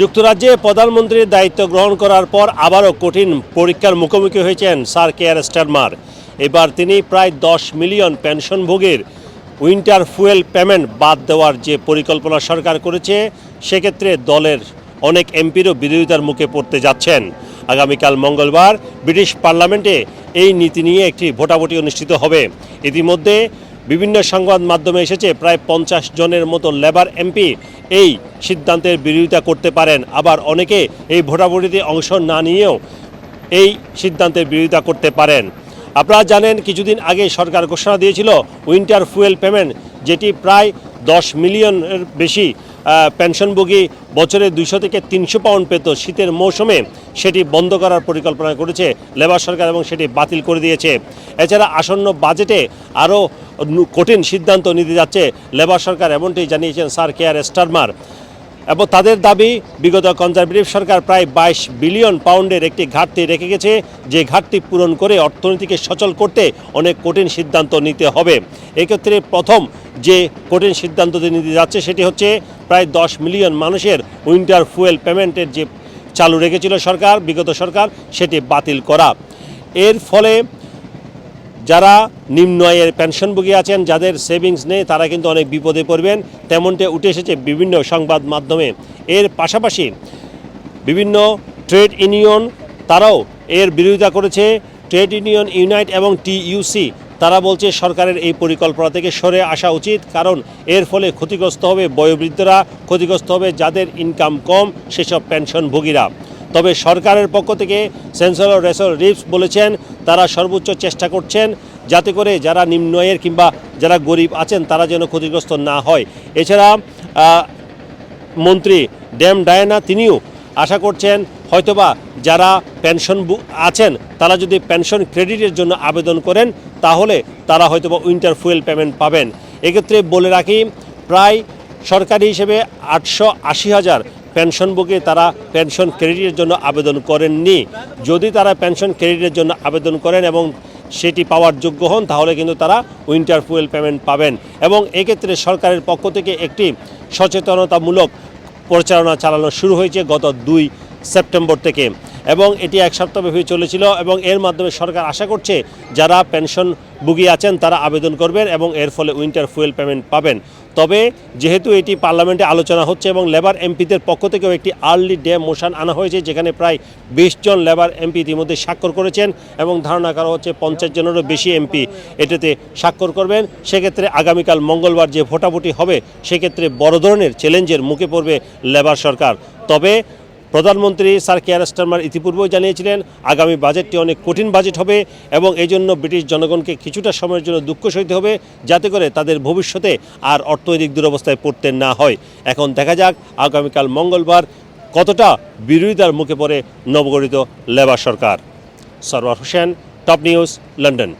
যুক্তরাজ্যে প্রধানমন্ত্রীর দায়িত্ব গ্রহণ করার পর আবারও কঠিন পরীক্ষার মুখোমুখি হয়েছেন স্যার কেয়ার স্টারমার। এবার তিনি প্রায় দশ মিলিয়ন পেনশনভোগীর উইন্টার ফুয়েল পেমেন্ট বাদ দেওয়ার যে পরিকল্পনা সরকার করেছে, সেক্ষেত্রে দলের অনেক এমপিরও বিরোধিতার মুখে পড়তে যাচ্ছেন। আগামীকাল মঙ্গলবার ব্রিটিশ পার্লামেন্টে এই নীতি নিয়ে একটি ভোটাভুটি অনুষ্ঠিত হবে। ইতিমধ্যে বিভিন্ন সংবাদ মাধ্যমে এসেছে, প্রায় পঞ্চাশ জনের মতো লেবার এমপি এই সিদ্ধান্তের বিরোধিতা করতে পারেন। আবার অনেকে এই ভোটাভুটিতে অংশ না নিয়েও এই সিদ্ধান্তের বিরোধিতা করতে পারেন। আপনারা জানেন, কিছুদিন আগে সরকার ঘোষণা দিয়েছিল, উইন্টার ফুয়েল পেমেন্ট, যেটি প্রায় দশ মিলিয়নের বেশি পেনশনভোগী বছরে দুইশো থেকে তিনশো পাউন্ড পেত শীতের মৌসুমে। সেটি বন্ধ করার পরিকল্পনা করেছে লেবার সরকার এবং সেটি বাতিল করে দিয়েছে। এছাড়া আসন্ন বাজেটে আরও কঠিন সিদ্ধান্ত নিতে যাচ্ছে লেবার সরকার, এমনটি জানিয়েছেন স্যার কে কেয়ার স্টারমার। এবং তাদের দাবি, বিগত কনজারভেটিভ সরকার প্রায় বাইশ বিলিয়ন পাউন্ডের একটি ঘাটতি রেখে গেছে, যে ঘাটতি পূরণ করে অর্থনীতিকে সচল করতে অনেক কঠিন সিদ্ধান্ত নিতে হবে। এক্ষেত্রে প্রথম যে কঠিন সিদ্ধান্তটি নিতে যাচ্ছে সেটি হচ্ছে প্রায় দশ মিলিয়ন মানুষের উইন্টার ফুয়েল পেমেন্টের যে চালু রেখেছিল সরকার, বিগত সরকার, সেটি বাতিল করা। এর ফলে যারা নিম্ন আয়ের পেনশনভোগী আছেন, যাদের সেভিংস নেই, তারা কিন্তু অনেক বিপদে পড়বেন। তেমনটা উঠে এসেছে বিভিন্ন সংবাদ মাধ্যমে। এর পাশাপাশি বিভিন্ন ট্রেড ইউনিয়ন তারাও এর বিরোধিতা করেছে। ট্রেড ইউনিয়ন, ইউনাইট এবং টিইউসি তারা বলছে সরকারের এই পরিকল্পনা থেকে সরে আসা উচিত, কারণ এর ফলে ক্ষতিগ্রস্ত হবে বয়োবৃদ্ধরা, ক্ষতিগ্রস্ত হবে যাদের ইনকাম কম, সেসব পেনশনভোগীরা। তবে সরকারের পক্ষ থেকে সেন্সর রেসল রিপস বলেছেন, তারা সর্বোচ্চ চেষ্টা করছেন যাতে করে যারা নিম্ন আয়ের কিংবা যারা গরিব আছেন, তারা যেন ক্ষতিগ্রস্ত না হয়। এছাড়া মন্ত্রী ড্যাম ডায়না তিনিও আশা করছেন, হয়তোবা যারা পেনশন আছেন, তারা যদি পেনশন ক্রেডিটের জন্য আবেদন করেন, তাহলে তারা হয়তোবা উইন্টার ফুয়েল পেমেন্ট পাবেন। এক্ষেত্রে বলে রাখি, প্রায় সরকারি হিসেবে আটশো আশি হাজার পেনশনভোগী তারা পেনশন ক্রেডিটের জন্য আবেদন করেননি। যদি তারা পেনশন ক্রেডিটের জন্য আবেদন করেন এবং সেটি পাওয়ার যোগ্য হন, তাহলে কিন্তু তারা উইন্টার ফুয়েল পেমেন্ট পাবেন। এবং এক্ষেত্রে সরকারের পক্ষ থেকে একটি সচেতনতামূলক পরিচালনা চালানো শুরু হয়েছে গত দুই সেপ্টেম্বর থেকে। এবং এটি এক সপ্তাহব্যাপী চলেছিল এবং এর মাধ্যমে সরকার আশা করছে যারা পেনশন ভুগি আছেন তারা আবেদন করবেন এবং এর ফলে উইন্টার ফুয়েল পেমেন্ট পাবেন। তবে যেহেতু এটি পার্লামেন্টে আলোচনা হচ্ছে এবং লেবার এমপিদের পক্ষ থেকেও একটি আর্লি ডে মোশন আনা হয়েছে, যেখানে প্রায় বিশ জন লেবার এমপি ইতিমধ্যে স্বাক্ষর করেছেন এবং ধারণা করা হচ্ছে পঞ্চাশ জনেরও বেশি এমপি এটাতে স্বাক্ষর করবেন। সেক্ষেত্রে আগামীকাল মঙ্গলবার যে ভোটাভুটি হবে, সেক্ষেত্রে বড় ধরনের চ্যালেঞ্জের মুখে পড়বে লেবার সরকার। তবে প্রধানমন্ত্রী স্যার কেয়ার স্টারমার ইতিপূর্বেও জানিয়েছিলেন, আগামী বাজেটটি অনেক কঠিন বাজেট হবে এবং এই জন্য ব্রিটিশ জনগণকে কিছুটা সময়ের জন্য দুঃখ সইতে হবে যাতে করে তাদের ভবিষ্যতে আর অর্থনৈতিক দুরবস্থায় পড়তে না হয়। এখন দেখা যাক আগামীকাল মঙ্গলবার কতটা বিরোধিতার মুখে পড়ে নবগঠিত লেবার সরকার। Sarwar Hossain, top news, London.